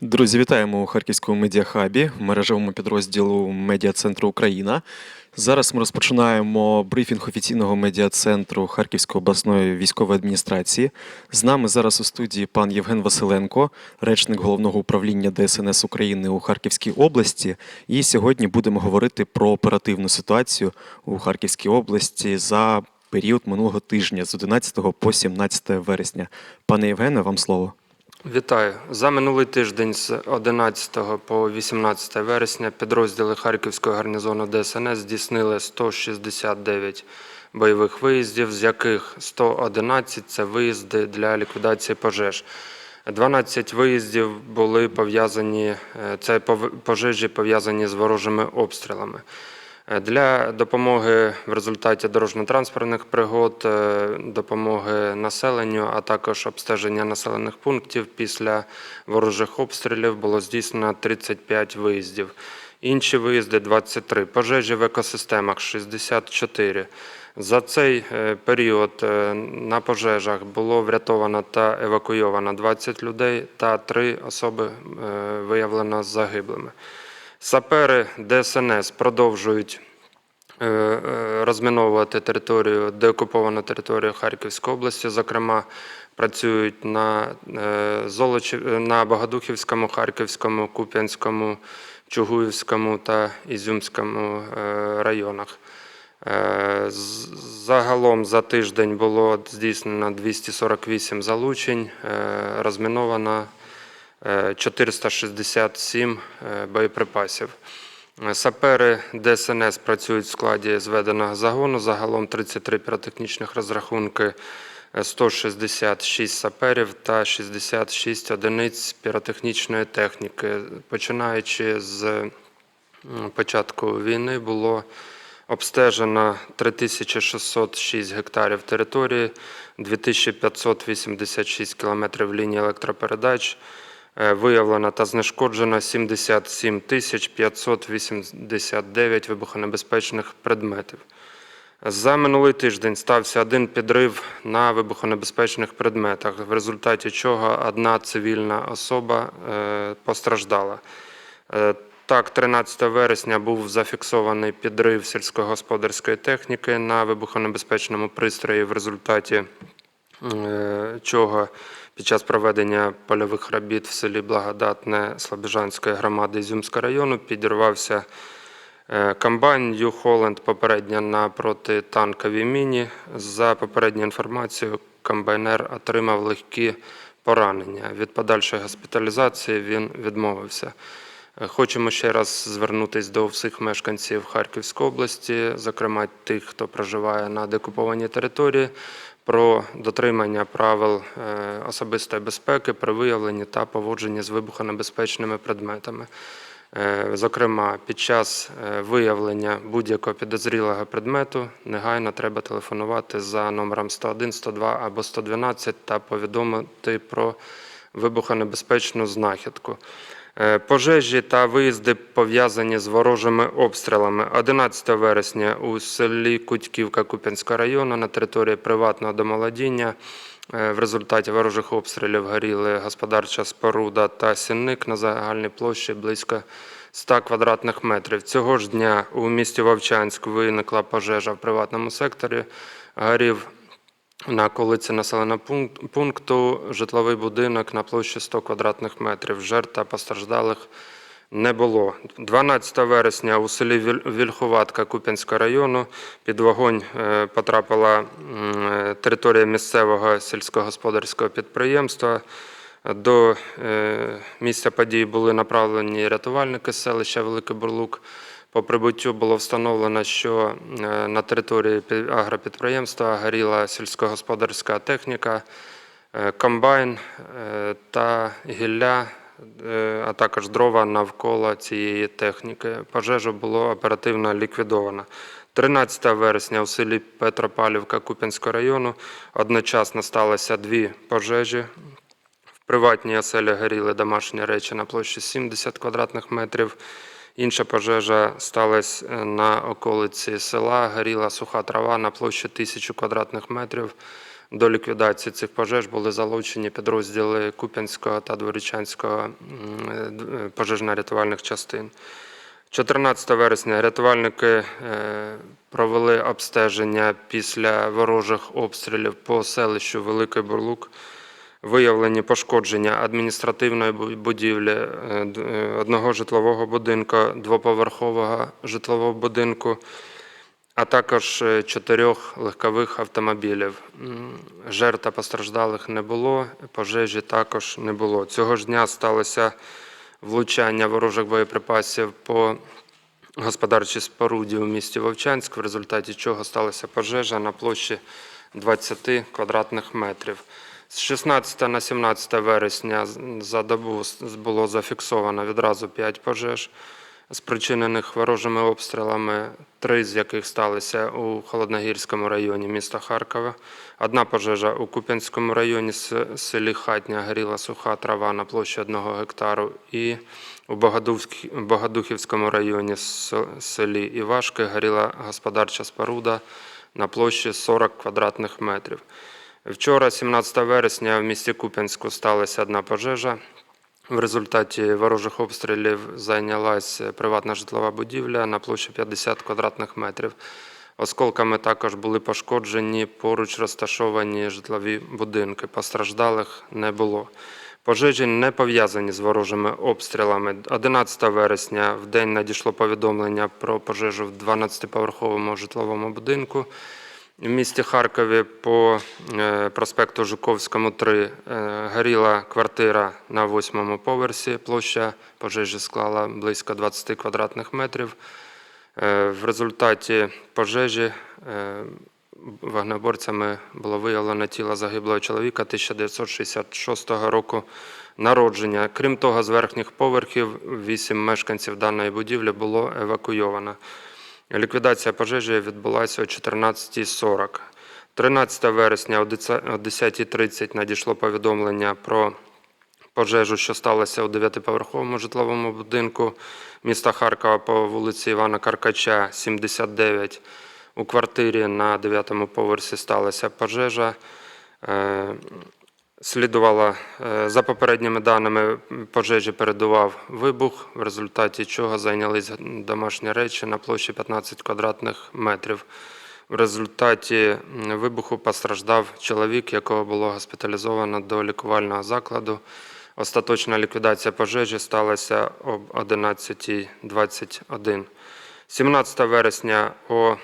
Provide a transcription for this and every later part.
Друзі, вітаємо у Харківському медіахабі, мережевому підрозділу Медіа-центру Україна. Зараз ми розпочинаємо брифінг офіційного медіа-центру Харківської обласної військової адміністрації. З нами зараз у студії пан Євген Василенко, речник головного управління ДСНС України у Харківській області. І сьогодні будемо говорити про оперативну ситуацію у Харківській області за період минулого тижня з 11 по 17 вересня. Пане Євгене, вам слово. Вітаю. За минулий тиждень з 11 по 18 вересня підрозділи Харківського гарнізону ДСНС здійснили 169 бойових виїздів, з яких 111 – це виїзди для ліквідації пожеж. 12 виїздів були пов'язані, е, це пожежі пов'язані з ворожими обстрілами. Е, Для допомоги в результаті дорожньо-транспортних пригод, е, допомоги населенню, а також обстеження населених пунктів після ворожих обстрілів було здійснено 35 виїздів. Інші виїзди 23. Пожежі в екосистемах 64. За цей е, період на пожежах було врятовано та евакуйовано 20 людей та 3 особи виявлено загиблими. Сапери ДСНС продовжують е, е, розміновувати територію, деокуповану територію Харківської області. Зокрема, працюють на, е, на Богодухівському, Харківському, Куп'янському, Чугуївському та Ізюмському районах. Загалом за тиждень було здійснено 248 залучень, розміновано 467 е, боєприпасів. Е, Сапери ДСНС працюють в складі зведеного загону. Загалом 33 піротехнічних розрахунки, е, 166 саперів та 66 одиниць піротехнічної техніки. Починаючи з початку війни було обстежено 3606 гектарів території, 2586 кілометрів лінії електропередач, Е, виявлено та знешкоджено 77 тисяч 589 вибухонебезпечних предметів. За минулий тиждень стався один підрив на вибухонебезпечних предметах, в результаті чого одна цивільна особа е, постраждала. Е, Так, 13 вересня був зафіксований підрив сільськогосподарської техніки на вибухонебезпечному пристрої, в результаті е, чого під час проведення польових робіт в селі Благодатне Слобіжанської громади Ізюмського району підірвався е, комбайн Нью Холленд попередньо на протитанковій міні. За попередньою інформацією, комбайнер отримав легкі поранення. Від подальшої госпіталізації він відмовився. Е, Хочемо ще раз звернутися до всіх мешканців Харківської області, зокрема тих, хто проживає на декупованій території, про дотримання правил е, особистої безпеки при виявленні та поводженні з вибухонебезпечними предметами. Е, Зокрема, під час е, виявлення будь-якого підозрілого предмету негайно треба телефонувати за номером 101, 102 або 112 та повідомити про вибухонебезпечну знахідку. Е, Пожежі та виїзди пов'язані з ворожими обстрілами. 11 вересня у селі Кутьківка Куп'янського району на території приватного домолодіння е, в результаті ворожих обстрілів горіли господарча споруда та сінник на загальній площі близько 100 квадратних метрів. Цього ж дня у місті Вовчанськ виникла пожежа в приватному секторі. Горів на околиці населеного пунк- пункту житловий будинок на площі 100 квадратних метрів. Жертв та постраждалих не було. 12 вересня у селі Вільховатка Куп'янського району під вогонь е, потрапила е, територія місцевого сільськогосподарського підприємства. До е, місця події були направлені рятувальники з селища Великий Бурлук. По прибуттю було встановлено, що е, на території агропідприємства горіла сільськогосподарська техніка, е, комбайн е, та гілля, а також дрова навколо цієї техніки. Пожежу було оперативно ліквідовано. 13 вересня у селі Петропавлівка Куп'янського району одночасно сталося дві пожежі. В приватній оселі горіли домашні речі на площі 70 квадратних метрів. Інша пожежа сталася е, на околиці села. Горіла суха трава на площі 1000 квадратних метрів. До ліквідації цих пожеж були залучені підрозділи Куп'янського та Дворічанського е, пожежно-рятувальних частин. 14 вересня рятувальники е, провели обстеження після ворожих обстрілів по селищу Великий Бурлук. Виявлені пошкодження адміністративної будівлі е, е, одного житлового будинку, двоповерхового житлового будинку, а також е, чотирьох легкових автомобілів. Жертв та постраждалих не було, пожежі також не було. Цього ж дня сталося влучання ворожих боєприпасів по господарчій споруді у місті Вовчанськ, в результаті чого сталася пожежа на площі 20 квадратних метрів. З 16 на 17 вересня за добу було зафіксовано відразу 5 пожеж, спричинених ворожими обстрілами, три з яких сталися у Холодногірському районі міста Харкова. Одна пожежа у Куп'янському районі селі Хатня горіла суха трава на площі 1 гектару і у Богодухівському районі селі Івашки горіла господарча споруда на площі 40 квадратних метрів. Вчора, 17 вересня, в місті Куп'янську сталася одна пожежа. В результаті ворожих обстрілів зайнялась приватна житлова будівля на площі 50 квадратних метрів. Осколками також були пошкоджені поруч розташовані житлові будинки. Постраждалих не було. Пожежі не пов'язані з ворожими обстрілами. 11 вересня в день надійшло повідомлення про пожежу в 12-поверховому житловому будинку. В місті Харкові по е, проспекту Жуковському 3 е, горіла квартира на восьмому поверсі. Площа пожежі склала близько 20 квадратних метрів. Е, В результаті пожежі вогнеборцями було виявлено тіло загиблого чоловіка 1966 року народження. Крім того, з верхніх поверхів вісім мешканців даної будівлі було евакуйовано. Ліквідація пожежі відбулася о 14.40. 13 вересня о 10.30 надійшло повідомлення про пожежу, що сталося у 9-поверховому житловому будинку міста Харкова по вулиці Івана Каркача, 79. У квартирі на 9-му поверсі сталася пожежа. Слідувала, е, за попередніми даними, пожежі передував вибух, в результаті чого зайнялись домашні речі на площі 15 квадратних метрів. В результаті вибуху постраждав чоловік, якого було госпіталізовано до лікувального закладу. Остаточна ліквідація пожежі сталася об 11.21. 17 вересня о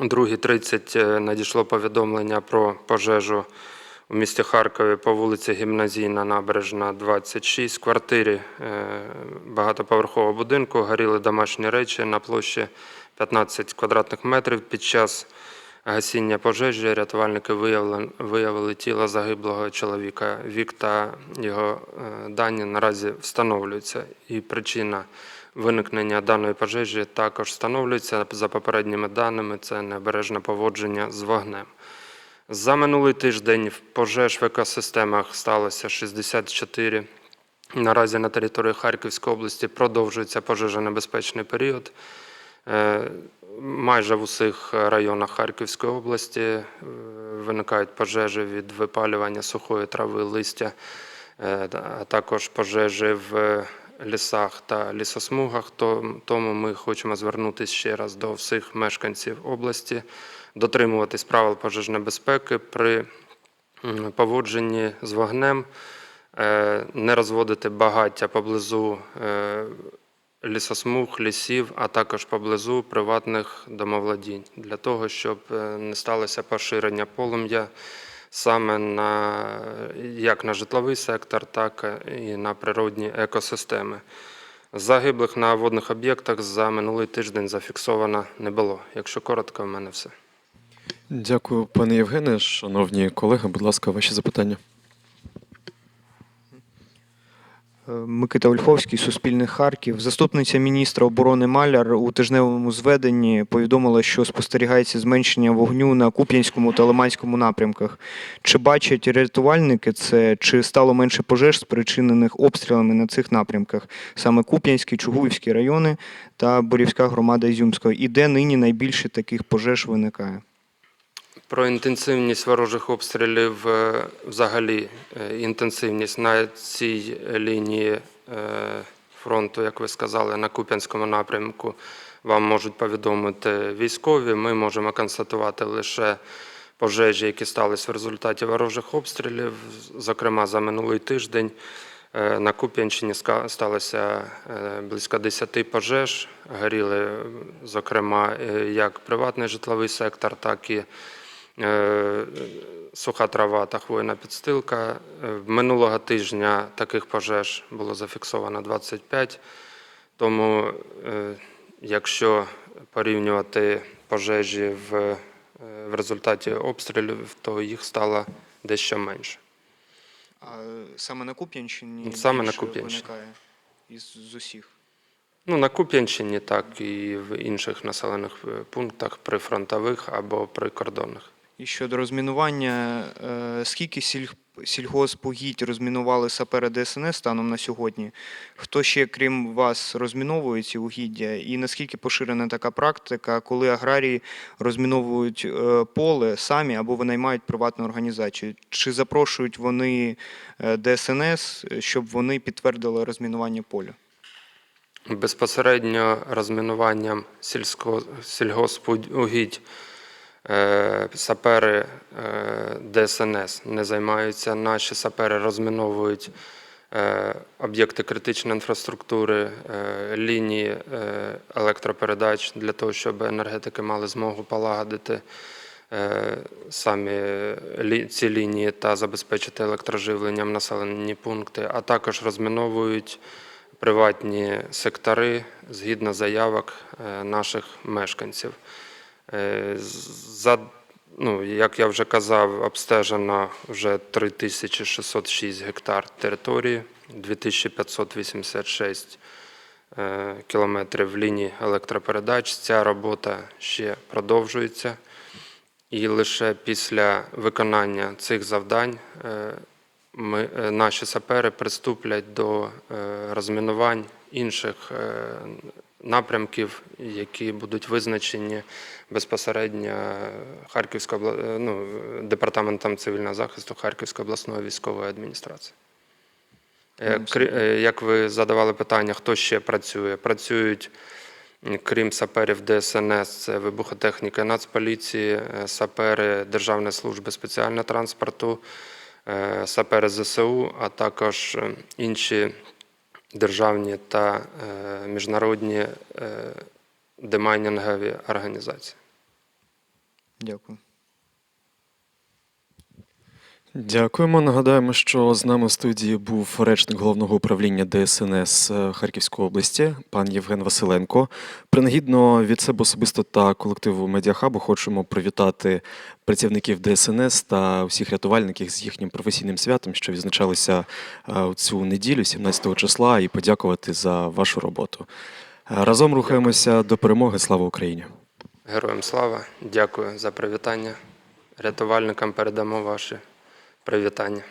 2.30 е, надійшло повідомлення про пожежу у місті Харкові по вулиці Гімназійна, набережна 26. В квартирі е, багатоповерхового будинку горіли домашні речі на площі 15 квадратних метрів. Під час гасіння пожежі рятувальники виявили, виявили тіло загиблого чоловіка. Вік та його е, дані наразі встановлюються. І причина виникнення даної пожежі також встановлюється. За попередніми даними, це необережне поводження з вогнем. За минулий тиждень пожеж в екосистемах сталося 64. Наразі на території Харківської області продовжується пожежонебезпечний період. Е, Майже в усіх районах Харківської області е, виникають пожежі від випалювання сухої трави, листя, е, а також пожежі в лісах та лісосмугах. Тому ми хочемо звернутися ще раз до всіх мешканців області, дотримуватись правил пожежної безпеки при поводженні з вогнем, е, не розводити багаття поблизу е, лісосмуг, лісів, а також поблизу приватних домовладінь, для того, щоб е, не сталося поширення полум'я саме на як на житловий сектор, так і на природні екосистеми. Загиблих на водних об'єктах за минулий тиждень зафіксовано не було. Якщо коротко, в мене все. Дякую, пане Євгене. Шановні колеги, будь ласка, ваші запитання. Е, Микита Ольховський, Суспільне Харків. Заступниця міністра оборони Маляр у тижневому зведенні повідомила, що спостерігається зменшення вогню на Куп'янському та Лиманському напрямках. Чи бачать рятувальники це, чи стало менше пожеж, спричинених обстрілами на цих напрямках, саме Куп'янський, Чугуївський райони та Борівська громада Ізюмського? І де нині найбільше таких пожеж виникає? Про інтенсивність ворожих обстрілів е, взагалі е, інтенсивність на цій лінії е, фронту, як ви сказали, на Куп'янському напрямку вам можуть повідомити військові. Ми можемо констатувати лише пожежі, які сталися в результаті ворожих обстрілів. Зокрема, за минулий тиждень на Куп'янщині сталося близько 10 пожеж. Горіли, зокрема, як приватний житловий сектор, так і суха трава та хвойна підстилка. Е, Минулого тижня таких пожеж було зафіксовано 25. Тому, е, якщо порівнювати пожежі в, е, в результаті обстрілів, то їх стало дещо менше. А саме на Куп'янщині Саме на Куп'янщині. із з усіх. Ну, на Куп'янщині, так і в інших населених е, пунктах, прифронтових або прикордонних. І щодо розмінування, е, скільки сіль... сільгоспугідь розмінували сапери ДСНС станом на сьогодні? Хто ще, крім вас, розміновує ці угіддя? І наскільки поширена така практика, коли аграрії розміновують е, поле самі або винаймають приватну організацію? Чи запрошують вони е, ДСНС, щоб вони підтвердили розмінування поля? Безпосередньо розмінуванням сільсько, сільгоспугідь сапери е, ДСНС не займаються. Наші сапери розміновують е, об'єкти критичної інфраструктури, е, лінії е, електропередач для того, щоб енергетики мали змогу полагодити е, самі ці лінії та забезпечити електроживленням населені пункти, а також розміновують приватні сектори згідно заявок е, наших мешканців. Е, За, ну, як я вже казав, обстежено вже 3606 гектар території, 2586 е, кілометрів ліній електропередач. Ця робота ще продовжується. І лише після виконання цих завдань е, ми, наші сапери приступлять до розмінувань інших напрямків, які будуть визначені безпосередньо Харківською обла- е, ну, департаментом цивільного захисту Харківської обласної військової адміністрації. Е, Ну, е, Як ви задавали питання, хто ще працює? Працюють, крім саперів ДСНС, це вибухотехніка Нацполіції, сапери Державної служби спеціального транспорту, сапери ЗСУ, а також е, інші державні та е, міжнародні е, демайнінгові організації. Дякую. Дякуємо. Нагадаємо, що з нами в студії був речник головного управління ДСНС е, Харківської області, пан Євген Василенко. Принагідно від себе особисто та колективу Медіахабу хочемо привітати працівників ДСНС та усіх рятувальників з їхнім професійним святом, що відзначалися е, у цю неділю, 17 числа, і подякувати за вашу роботу. Е, Разом рухаємося до перемоги. Слава Україні! Героям слава! Дякую за привітання. Рятувальникам передамо ваші привітання.